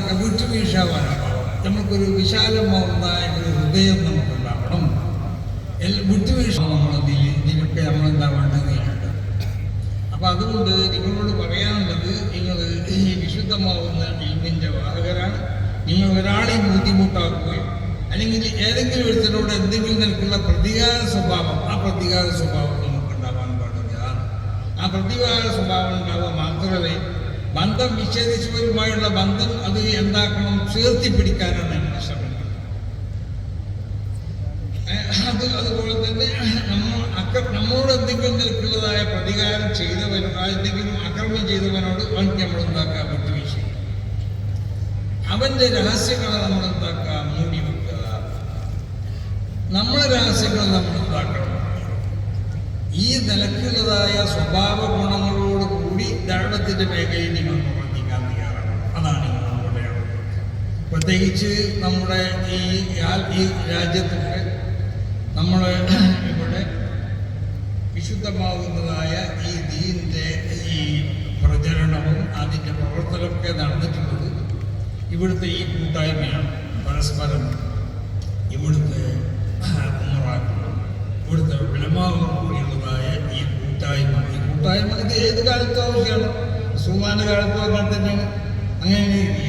എന്താക്കുക വരണം നമുക്കൊരു വിശാലമായ ഒരു ഹൃദയം നമുക്കുണ്ടാവണം. വിട്ടുവീഴ്ച നമ്മളതിൽ ഇതിനൊക്കെ നമ്മളെന്താ വേണ്ടത് അപ്പൊ അതുകൊണ്ട് നിങ്ങളോട് പറയാനുള്ളത് നിങ്ങൾ ഈ വിശുദ്ധമാവുന്ന ഇന്നിന്റെ വാഹകരാണ്. നിങ്ങൾ ഒരാളെയും ബുദ്ധിമുട്ടാക്കുകയും അല്ലെങ്കിൽ ഏതെങ്കിലും ഒരുത്തരോട് എന്തെങ്കിലും നിലക്കുള്ള പ്രതികാര സ്വഭാവം ആ പ്രതികാര സ്വഭാവം നമുക്ക് ഉണ്ടാവാൻ പാടില്ല. ആ പ്രതികാര സ്വഭാവം ഉണ്ടാവുക മാത്രമേ ബന്ധം വിച്ഛേദിച്ചവരുമായുള്ള ബന്ധം അത് എന്താക്കണം? ചേർത്തി പിടിക്കാനാണ് നമ്മൾ ശ്രമിക്കുന്നത് അത് അതുപോലെ തന്നെ നമ്മൾ അക്ര നമ്മോട് എന്തെങ്കിലും നിൽക്കുന്നതായ പ്രതികാരം ചെയ്തവനോ എന്തെങ്കിലും അക്രമം ചെയ്തവനോട് അവൻക്ക് നമ്മൾ എന്താക്കുക വിട്ടുവീഴ്ച അവന്റെ രഹസ്യങ്ങളെ നമ്മൾ എന്താക്കുക മൂടി വെക്കുക. നമ്മളെ രഹസ്യങ്ങൾ നമ്മൾ എന്താക്കണം? ഈ നിലക്കുള്ളതായ സ്വഭാവ ഗുണങ്ങളോട് ദൈവത്തിന്റെ മേഖലയിൽ നിങ്ങൾ പ്രവർത്തിക്കാൻ തയ്യാറാണ്. അതാണ് നമ്മുടെ പ്രത്യേകിച്ച് നമ്മുടെ ഈ ഈ രാജ്യത്തൊക്കെ നമ്മൾ ഇവിടെ വിശുദ്ധമാകുന്നതായ ഈ ദീനിന്റെ ഈ പ്രചരണവും അതിന്റെ പ്രവർത്തനമൊക്കെ നടന്നിട്ടുള്ളത് ഇവിടുത്തെ ഈ കൂട്ടായ്മയാണ് പരസ്പരം ഇവിടുത്തെ ഉമ്മറാക്കളും ഇവിടുത്തെ വിളമാവും കൂടിയുള്ളതായ ഈ കൂട്ടായ്മ കൂട്ടായ്മ ഇത് ഏത് കാലത്തും ആവശ്യമാണ് സുമാന കാലത്തും അങ്ങനെ തന്നെയാണ് അങ്ങനെ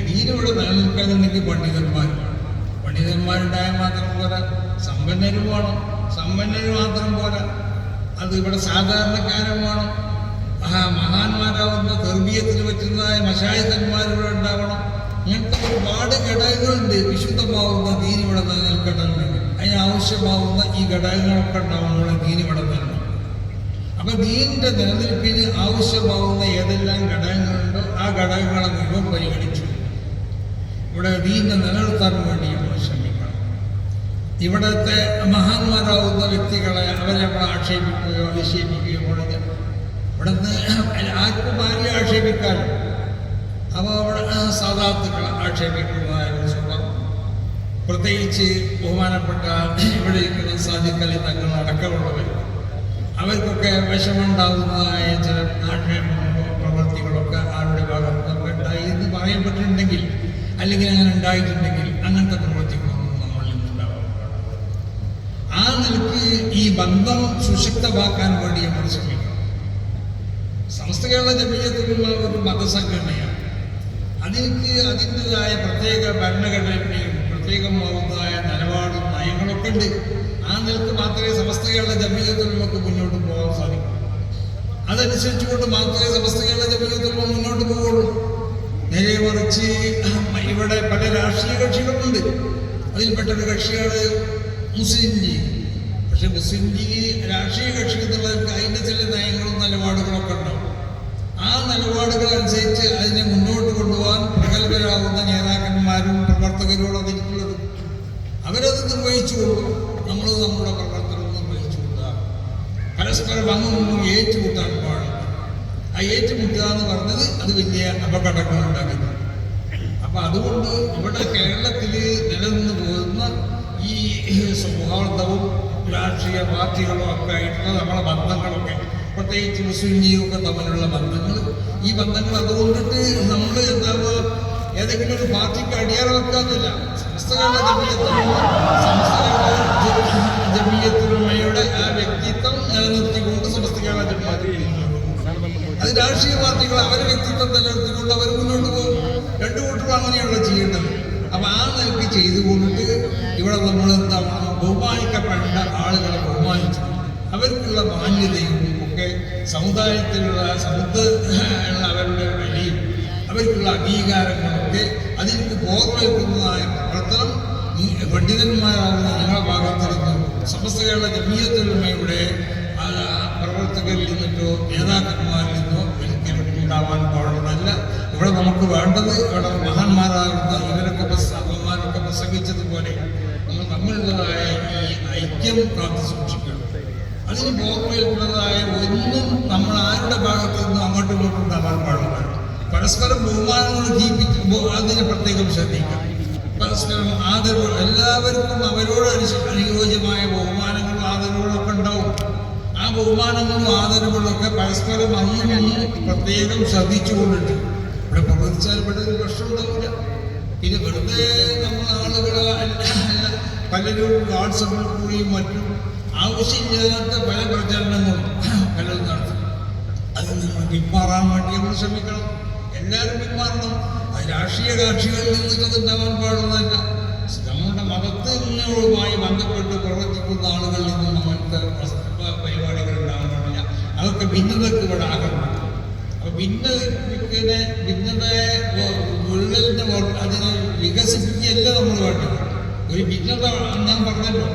ദീനിവിടെ നിലനിൽക്കണമെങ്കിൽ പണ്ഡിതന്മാർ പണ്ഡിതന്മാരുണ്ടായാൽ മാത്രം പോരാ സമ്പന്നരും വേണം. സമ്പന്നര് മാത്രം പോരാ അത് ഇവിടെ സാധാരണക്കാരും വേണം. ആ മഹാന്മാരാവുന്ന തെർബീയത്തിന് പറ്റുന്നതായ മഷായുധന്മാർ ഇവിടെ ഉണ്ടാവണം. ഇങ്ങനത്തെ ഒരുപാട് ഘടകങ്ങളുണ്ട്. വിശുദ്ധമാവുന്ന ദീനിവിടെ നിലനിൽക്കേണ്ടതുണ്ട്. അതിന് ആവശ്യമാവുന്ന ഈ ഘടകങ്ങളൊക്കെ ഉണ്ടാവണം. ദീനിവിടെ ഇവിടെ നിലനിൽക്കും അപ്പൊ ദീനിന്റെ നിലനിൽപ്പിന് ആവശ്യമാവുന്ന ഏതെല്ലാം ഘടകങ്ങളുണ്ടോ ആ ഘടകങ്ങളെ മുഴുവൻ പരിഗണിച്ചു. ഇവിടെ ദീനിനെ നിലനിർത്താൻ വേണ്ടി നമ്മൾ ശ്രമിക്കണം. ഇവിടുത്തെ മഹാന്മാരാവുന്ന വ്യക്തികളെ അവരെ നമ്മൾ ആക്ഷേപിക്കുകയോ നിഷേപിക്കുകയോ പാടില്ല ഇവിടുന്ന് ആർക്കും ആരെയും ആക്ഷേപിക്കാനും അപ്പോൾ അവിടെ സാധാത്തുക്കൾ ആക്ഷേപിക്കുക എന്ന സ്വഭാവം പ്രത്യേകിച്ച് ബഹുമാനപ്പെട്ട ഇവിടെ ഇരിക്കുന്ന സാധിക്കലി തങ്ങൾ അടക്കമുള്ളവർ. അവർക്കൊക്കെ വിഷമുണ്ടാകുന്നതായ ചില ആക്ഷേപങ്ങളോ പ്രവൃത്തികളൊക്കെ ആരുടെ ഭാഗത്തൊക്കെ ഉണ്ടായി എന്ന് പറയപ്പെട്ടിട്ടുണ്ടെങ്കിൽ അല്ലെങ്കിൽ അങ്ങനെ ഉണ്ടായിട്ടുണ്ടെങ്കിൽ അങ്ങനത്തെ പ്രവൃത്തികളൊന്നും നമ്മളിൽ നിന്നുണ്ടാവാൻ ആ നിലയ്ക്ക് ഈ ബന്ധം സുശക്തമാക്കാൻ വേണ്ടി നമ്മൾ ശ്രമിക്കണം. സമസ്ത കേരള ജമീയത്തിലുള്ള ഒരു മതസംഘടനയാണ്. അതിലേക്ക് അതിന്റെതായ പ്രത്യേക ഭരണഘടനയും പ്രത്യേകമാവുന്നതായ നിലപാടും നയങ്ങളൊക്കെ ഉണ്ട്. ആ നിലയ്ക്ക് മാത്രമേ സമസ്ത കേരള നമുക്ക് മുന്നോട്ട് പോകാൻ സാധിക്കൂ. അതനുസരിച്ചുകൊണ്ട് മാത്രമേ സമസ്ത കേരള ജമീയത്തിലുള്ള മുന്നോട്ട് പോവുള്ളൂ. നേരെ മറിച്ച് ഇവിടെ പല രാഷ്ട്രീയ കക്ഷികളുണ്ട് അതിൽപ്പെട്ടൊരു കക്ഷിയാണ് മുസ്ലിം ലീഗ്. പക്ഷെ മുസ്ലിം ലീഗ് രാഷ്ട്രീയ കക്ഷി എന്നുള്ളവർക്ക് അതിന്റെ ചില നയങ്ങളും നിലപാടുകളൊക്കെ ഉണ്ടാവും. ആ നിലപാടുകൾ അനുസരിച്ച് അതിനെ മുന്നോട്ട് കൊണ്ടുപോകാൻ പ്രഗത്ഭരാകുന്ന നേതാക്കന്മാരും പ്രവർത്തകരും അതിരിക്കുന്നത് അവരത് നമ്മൾ നമ്മുടെ പ്രവർത്തനമൊന്നും നിർവഹിച്ചുകൊള്ളുക പരസ്പരം അങ്ങൊന്നും ഏറ്റുമുട്ടാൻ പാടില്ല. ആ ഏറ്റുമുട്ടുക എന്ന് പറഞ്ഞത് അത് വലിയ അപകടങ്ങൾ ഉണ്ടാക്കുന്നു. അപ്പൊ അതുകൊണ്ട് ഇവിടെ കേരളത്തിൽ നിലനിന്ന് പോകുന്ന ഈ സൗഹാർദ്ദവും രാഷ്ട്രീയ പാർട്ടികളും ഒക്കെ ആയിട്ടുള്ള നമ്മളെ ബന്ധങ്ങളൊക്കെ പ്രത്യേകിച്ച് മുസ്ലിം ലീഗൊക്കെ തമ്മിലുള്ള ബന്ധങ്ങൾ ഈ ബന്ധങ്ങൾ അതുകൊണ്ടിട്ട് നമ്മൾ എന്താ ഏതെങ്കിലും ഒരു പാർട്ടിക്ക് അടിയാറ വെക്കാന്നില്ല. സംസ്ഥകളുടെ സംസ്ഥകളുടെ ജമീയത്തുലമയുടെ ആ വ്യക്തിത്വം നിലനിർത്തിക്കൊണ്ട് സംസ്ഥകളുടെ ജമീയത്തിൽ അത് രാഷ്ട്രീയ പാർട്ടികൾ അവരുടെ വ്യക്തിത്വം നിലനിർത്തിക്കൊണ്ട് അവർ മുന്നോട്ട് പോകും. രണ്ടു കൂട്ടരും അങ്ങനെയുള്ള ചെയ്യേണ്ടത്. അപ്പൊ ആ നിലയ്ക്ക് ചെയ്തുകൊണ്ട് ഇവിടെ നമ്മൾ എന്താ ബഹുമാനിക്കപ്പെട്ട ആളുകളെ ബഹുമാനിച്ചു അവർക്കുള്ള മാന്യതയും ഒക്കെ സമുദായത്തിലുള്ള സമുദ്ര അവരുടെ വിലയും അവർക്കുള്ള അംഗീകാരങ്ങളൊക്കെ അതിലേക്ക് വെക്കുന്നതായ പ്രവർത്തനം പണ്ഡിതന്മാരാകുന്ന ഞങ്ങളുടെ ഭാഗത്തിരുന്ന് സമസ്ത കേരള ജമീയത്തുലമയുടെ പ്രവർത്തകരിൽ നിന്നിട്ടോ നേതാക്കന്മാരിൽ നിന്നോ ഒരിക്കലും ഉണ്ടാവാൻ പാടുള്ളതല്ല. ഇവിടെ നമുക്ക് വേണ്ടത് ഇവിടെ മഹാന്മാരാകുന്ന ഇവരൊക്കെ പ്രസംഗന്മാരൊക്കെ പ്രസംഗിച്ചതുപോലെ നമ്മൾ തമ്മിലുള്ളതായ ഈ ഐക്യം കാത്തു സൂക്ഷിക്കണം അതിന് ബോധമേൽക്കുന്നതായ ഒന്നും നമ്മൾ ആരുടെ ഭാഗത്തു നിന്നും അങ്ങോട്ടും ഇങ്ങോട്ടും ഉണ്ടാവാൻ പാടില്ല. പരസ്പരം ബഹുമാനങ്ങൾ ജീവിച്ച് അതിനെ പ്രത്യേകം ശ്രദ്ധിക്കണം പരസ്പരം ആദരവ് എല്ലാവർക്കും അവരോട് അനുയോജ്യമായ ബഹുമാനങ്ങളും ആദരവുകളൊക്കെ ഉണ്ടാവും. ആ ബഹുമാനങ്ങളും ആദരവുകളും ഒക്കെ പരസ്പരം അങ്ങനെ പ്രത്യേകം പ്രത്യേകം ശ്രദ്ധിച്ചുകൊണ്ടിട്ട് ഇവിടെ പ്രവർത്തിച്ചാൽ ഇവിടെ ഒരു പ്രശ്നം ഉണ്ടാവില്ല. പിന്നെ വെറുതെ നമ്മൾ ആളുകൾ പലരും വാട്സപ്പിൽ കൂടിയും മറ്റും ആവശ്യമില്ലാത്ത പല പ്രചരണങ്ങളും പലരും നടത്തും. അത് നമ്മൾ പിന്മാറാൻ വേണ്ടി നമ്മൾ ശ്രമിക്കണം. എല്ലാവരും പിന്മാറണം. രാഷ്ട്രീയ കക്ഷികളിൽ നിന്നിട്ട് ഉണ്ടാവാൻ പാടുന്നതല്ല നമ്മുടെ മതത്തിനുമായി ബന്ധപ്പെട്ട് പ്രവർത്തിക്കുന്ന ആളുകളിൽ നിന്നും അങ്ങനത്തെ പരിപാടികൾ ഉണ്ടാകാൻ പാടില്ല അതൊക്കെ ഭിന്നതക്ക് ഇവിടെ ആകണം അപ്പൊ ഭിന്നതയ്ക്കിനെ ഭിന്നതയെ ഉള്ളിലിന്റെ അതിനെ വികസിപ്പിക്കുകയല്ല നമ്മൾ വേണ്ടത്. ഒരു ഭിന്നത ഞാൻ പറഞ്ഞല്ലോ.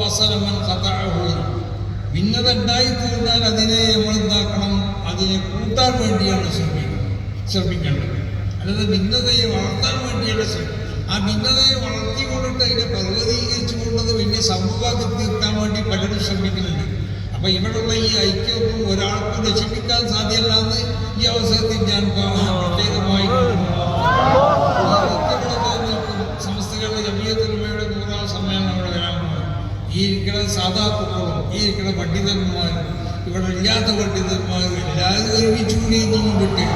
വസലമൻ കഥാഹൂന്ന് ഭിന്നത ഉണ്ടായി തീർന്നാൽ അതിനെ നമ്മൾ എന്താക്കണം? അതിനെ കൂട്ടാൻ വേണ്ടിയാണ് ശ്രമിക്കുന്നത് ശ്രമിക്കേണ്ടത്. അല്ലാതെ ഭിന്നതയെ വളർത്താൻ വേണ്ടിയുള്ള ശ്രമം. ആ ഭിന്നതയെ വളർത്തിക്കൊണ്ടിട്ട് അതിനെ പർവതീകരിച്ചുകൊണ്ടത് വലിയ സമൂഹത്തിൽ തീർക്കാൻ വേണ്ടി പലരും ശ്രമിക്കുന്നുണ്ട്. അപ്പൊ ഇവിടെയുള്ള ഈ ഐക്യമൊന്നും ഒരാൾക്കും രക്ഷിപ്പിക്കാൻ സാധ്യമല്ല എന്ന് ഈ അവസരത്തിൽ ഞാൻ പ്രത്യേകമായി സമസ്തകളുടെ നൂറാം സമ്മേളനം ഇവിടെ ഈ ഇരിക്കുന്ന സാധാത്തുക്കളും ഈ ഇരിക്കുന്ന പണ്ഡിതന്മാരും ഇവിടെ ഇല്ലാത്ത പണ്ഡിതന്മാരും എല്ലാവരും ഒരുമിച്ചു കൂടി കൊണ്ടിട്ട്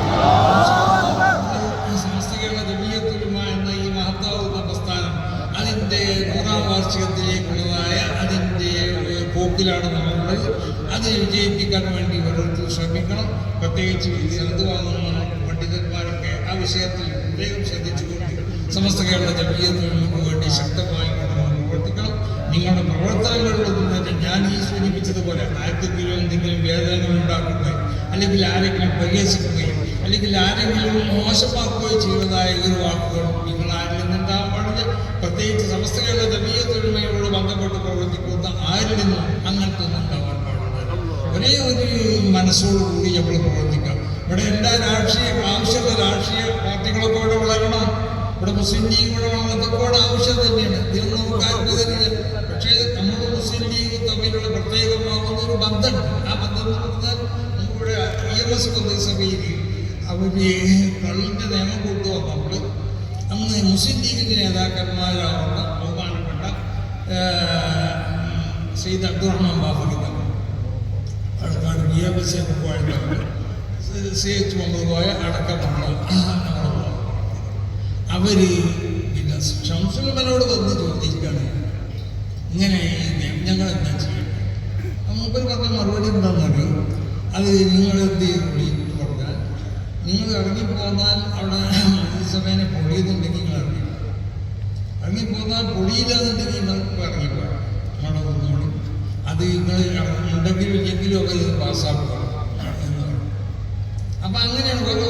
വാർഷികത്തിലേക്കുള്ളതായ അതിന്റെ പോക്കിലാണ് നമ്മളുള്ളത്. അത് വിജയിപ്പിക്കാൻ വേണ്ടി ഓരോരുത്തർ ശ്രമിക്കണം. പ്രത്യേകിച്ച് സ്ഥലത്ത് വാങ്ങുന്ന പണ്ഡിതന്മാരൊക്കെ ആ വിഷയത്തിൽ പ്രത്യേകം ശ്രദ്ധിച്ചുകൊണ്ട് സമസ്ത കേരള ജമീയത്തുകൾക്ക് വേണ്ടി ശക്തമായി പ്രവർത്തിക്കണം. നിങ്ങളുടെ പ്രവർത്തനങ്ങളിലൊന്നും തന്നെ ഞാൻ ഈ സൂചിപ്പിച്ചതുപോലെ ആർക്കെങ്കിലും എന്തെങ്കിലും വേദന ഉണ്ടാക്കുകയോ അല്ലെങ്കിൽ ആരെങ്കിലും പരിഹസിക്കുകയോ അല്ലെങ്കിൽ ആരെങ്കിലും മോശമാക്കുകയോ ചെയ്തതായ ഒരു വാക്കുകൾ നിങ്ങൾ പ്രത്യേകിച്ച് സമസ്ത കേരള തൊഴിലുമായോട് ബന്ധപ്പെട്ട് പ്രവർത്തിക്കുന്ന ആരിൽ നിന്നും അങ്ങനത്തെ ഒന്നും ഉണ്ടാവാൻ പാടില്ല. ഒരേ ഒരു മനസ്സോടുകൂടി നമ്മൾ പ്രവർത്തിക്കാം. ഇവിടെ എല്ലാ രാഷ്ട്രീയ ആവശ്യമുള്ള രാഷ്ട്രീയ പാർട്ടികളൊക്കെ ഇവിടെ വളരണം. ഇവിടെ മുസ്ലിം ലീഗ് ഇവിടെ വളരണം. ഇതൊക്കെ ആവശ്യം തന്നെയാണ്. ഇതൊന്നും നമുക്ക് ആർക്കും തരില്ല പക്ഷേ നമ്മൾ മുസ്ലിം ലീഗ് തമ്മിലുള്ള പ്രത്യേകമാകുന്ന ഒരു ബന്ധം. ആ ബന്ധം എന്ന് പറഞ്ഞാൽ നമുക്കിവിടെ ഇ എം എസ് പൊതുസഭയിൽ അവർ കള്ളിന്റെ നിയമം മുസ്ലിം ലീഗിന്റെ നേതാക്കന്മാരാവുന്ന ബഹുമാനപ്പെട്ട സെയ്ദ് അബ്ദുറഹ്മാൻ ബാഫക്കി തങ്ങൾ അടുത്താണ് M S C H Muhammad Koya അടക്കമുള്ള അവർ പിന്നെ ഷംസുലമനോട് വന്ന് ചോദിക്കുകയാണ് ഇങ്ങനെ ഞങ്ങൾ എന്താ ചെയ്യണം മൂപ്പർ പറഞ്ഞ മറുപടി എന്താണെന്നറിയോ അത് നിങ്ങൾ എന്ത് ചെയ്യൂടി പറഞ്ഞാൽ നിങ്ങൾ ഇറങ്ങിപ്പോന്നാൽ അവിടെ പൊടിയുന്നുണ്ടെങ്കിൽ നിങ്ങൾ ഇറങ്ങി ഇറങ്ങിപ്പോന്നാൽ പൊടിയില്ലാന്നുണ്ടെങ്കിൽ നിങ്ങൾ ഇപ്പോൾ ഇറങ്ങിപ്പോയി അവിടെ നിന്നോളി അത് നിങ്ങൾ ഉണ്ടെങ്കിലും ഇല്ലെങ്കിലും ഒക്കെ ഇത് പാസ്സാക്കുക അപ്പൊ അങ്ങനെയാണ് ഓരോ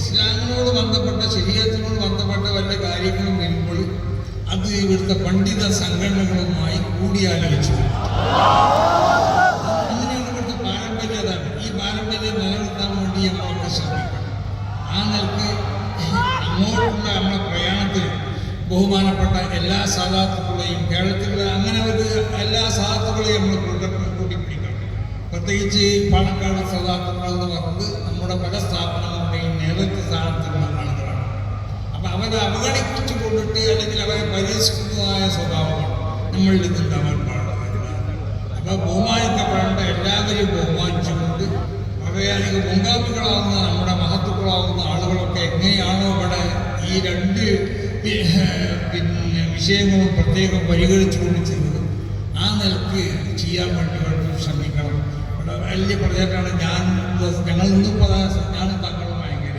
ഇസ്ലാമിനോട് ബന്ധപ്പെട്ട ശരീരത്തിനോട് ബന്ധപ്പെട്ട വല്ല കാര്യങ്ങളും വരുമ്പോൾ അത് ഇവിടുത്തെ പണ്ഡിത സംഘടനകളുമായി കൂടിയാലോചിച്ചു അങ്ങനെയാണ് ഇവിടുത്തെ പാരമ്പര്യം അതാണ് ഈ പാരമ്പര്യം നിലനിർത്താൻ വേണ്ടി നമ്മളൊക്കെ ശ്രമിക്കണം ആ നിലയ്ക്ക് അങ്ങോട്ടുള്ള നമ്മുടെ പ്രയാണത്തിൽ ബഹുമാനപ്പെട്ട എല്ലാ സാധാത്തുക്കളെയും കേരളത്തിലുള്ള അങ്ങനെ ഒരു എല്ലാ സാധാത്തുക്കളെയും നമ്മൾ കൂട്ട- കൂട്ടിപ്പിടിക്കണം. പ്രത്യേകിച്ച് പാലക്കാട് സദാത്തുക്കൾ എന്ന് പറഞ്ഞത് നമ്മുടെ പല സ്ഥാപനങ്ങളുടെയും നേതൃത്വ സ്ഥാനത്തുള്ള ആളുകളാണ്. അപ്പൊ അവരെ അവഗണിച്ചു കൊണ്ടിട്ട് അല്ലെങ്കിൽ അവരെ പരിഹസിക്കുന്നതായ സ്വഭാവമാണ് നമ്മളിൽ നിന്നുണ്ടാവാൻ പാടില്ല. അപ്പൊ ബഹുമാനിക്കപ്പെടേണ്ട എല്ലാവരെയും ബഹുമാനിച്ചുകൊണ്ട് അവയാണെങ്കിൽ മുൻഗാമികളാവുന്ന നമ്മുടെ മഹത്വങ്ങളാവുന്ന ആളുകളൊക്കെ എങ്ങനെയാണോ ഇവിടെ ഈ രണ്ട് പിന്നെ വിഷയങ്ങൾ പ്രത്യേകം പരിഗണിച്ചുകൊണ്ട് ചെയ്തത് ആ നിലയ്ക്ക് ചെയ്യാൻ വേണ്ടി വളരെ ശ്രമിക്കണം. ഇവിടെ വലിയ പ്രചാരണം ഞാൻ ഞങ്ങൾ ഇന്നും പ്രധാന ഞാൻ തങ്ങളും ഭയങ്കര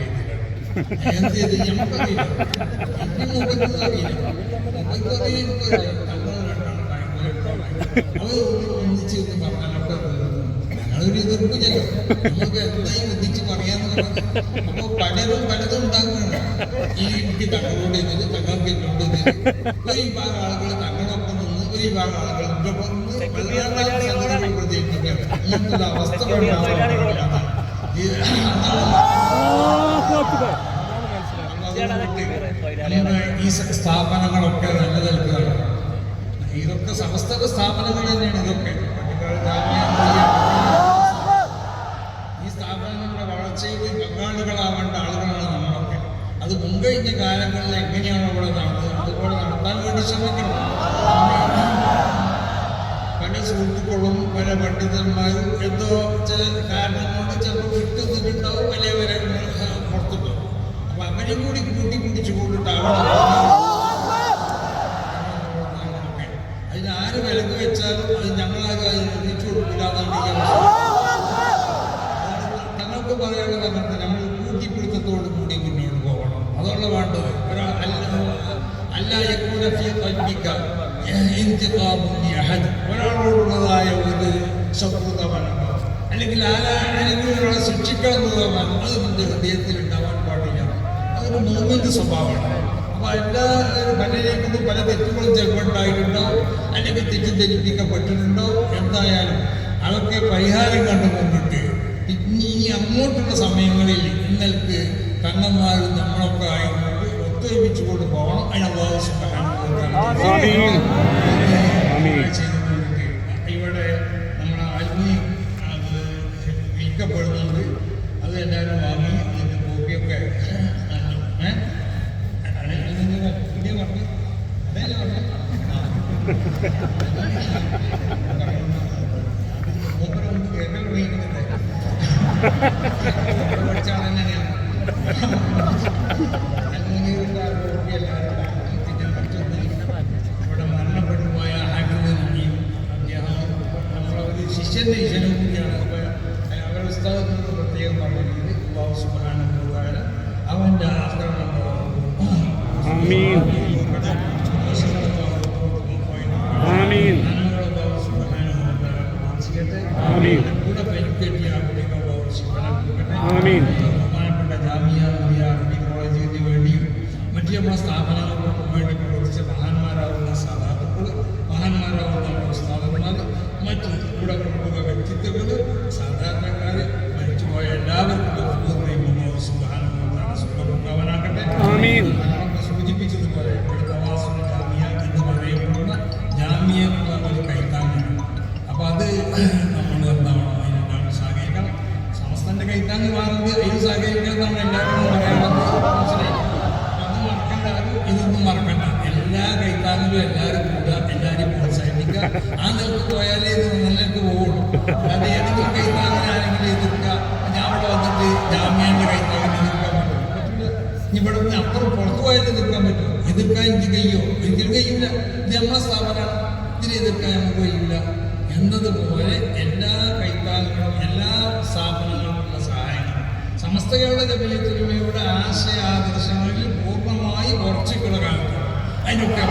ഞങ്ങളൊരു എതിർപ്പില്ലല്ലോ നമുക്ക് എന്തായി അപ്പൊ പലതും പലതും ഉണ്ടാകുന്നുണ്ട് ഈ എനിക്ക് തങ്ങളോട് എതിര് തങ്ങൾക്ക് എന്നോട് ഒരു വിഭാഗം ആളുകൾ തങ്ങളൊപ്പം നിന്ന് ഒരു വിഭാഗം ആളുകൾ ഒരു അവസ്ഥ ഈ സ്ഥാപനങ്ങളൊക്കെ നല്ല തരത്തിലാണ്. ഇതൊക്കെ സമസ്ത സ്ഥാപനങ്ങൾ തന്നെയാണ് ഇതൊക്കെ ജാമ്യ നൂറിയ ഈ സ്ഥാപനങ്ങളുടെ വളർച്ചയിൽ പങ്കാളികളാവേണ്ട ആളുകളാണ് നമ്മളൊക്കെ അത് മുൻകഴിഞ്ഞ കാലങ്ങളിൽ എങ്ങനെയാണ് അവിടെ നടന്നത്? അതുപോലെ നടത്താൻ വേണ്ടി ശ്രമിക്കണം. പല സുഹൃത്തുക്കളും പല പണ്ഡിതന്മാരും എന്തോ ചില കാരണം കൊണ്ട് ചിലപ്പോൾ വിട്ടു നിന്നിട്ടുണ്ടാവും വലിയവരെ പുറത്തുണ്ടാവും അപ്പൊ അവരെയും കൂടി കൂട്ടി പിടിച്ചു കൊണ്ടിട്ടാണ് അതിന് ആര് വിലക്ക് വെച്ചാലും അത് ഞങ്ങളാകെ എത്തിച്ചു കൊടുക്കില്ല എന്നാണ് ഞങ്ങൾക്ക് പറയാനുള്ള കാരണം നമ്മൾ കൂട്ടിപ്പിടുത്തത്തോട് ഇന്തിഖാമുൻ ലിഅഹദ്. ഒരാളോടുള്ളതായ ഒരു ശത്രുത മനോ അല്ലെങ്കിൽ അല്ലെങ്കിൽ ഒരാളെ ശിക്ഷിക്കണം എന്നുള്ള മനം അത് നിന്റെ ഹൃദയത്തിൽ ഉണ്ടാവാൻ പാടില്ല. അതൊരു മൂന്നിന്റെ സ്വഭാവമാണ്. അപ്പൊ എല്ലാ പലരെയും പല തെറ്റുകളും ചിലപ്പോൾ ഉണ്ടായിട്ടുണ്ടാവും അല്ലെങ്കിൽ തെറ്റിദ്ധരിപ്പിക്കപ്പെട്ടിട്ടുണ്ടോ? എന്തായാലും അതൊക്കെ പരിഹാരം കണ്ടുകൊണ്ടിട്ട് ഇനി ഇനി അങ്ങോട്ടുള്ള സമയങ്ങളിൽ നിങ്ങൾക്ക് കണ്ണന്മാരും നമ്മളൊക്കെ ആയതുകൊണ്ട് ഒത്തൊരുമിച്ച് കൊണ്ട് പോകണം. അതിനുള്ള അള്ളാഹു വ തആല ഇവിടെ നിന്ന് അപ്പുറം പുറത്തു പോയത് എതിർക്കാൻ പറ്റും. എതിർക്കാൻ എനിക്ക് കഴിയോ? ഒരിക്കലും കഴിയില്ല ഇത് നമ്മളെ സ്ഥാപനമാണ്. ഇതിനെ എതിർക്കാൻ നമുക്ക് കഴിയില്ല. എന്നതുപോലെ എല്ലാ കൈത്താലുകളും എല്ലാ സ്ഥാപനങ്ങൾക്കുള്ള സഹായങ്ങൾ സമസ്തകളുടെ ജമയത്തിലുമയുടെ ആശയ ആദർശങ്ങളിൽ പൂർണമായി ഉറച്ചിട്ടുള്ള കാലത്ത് അതിനൊക്കെ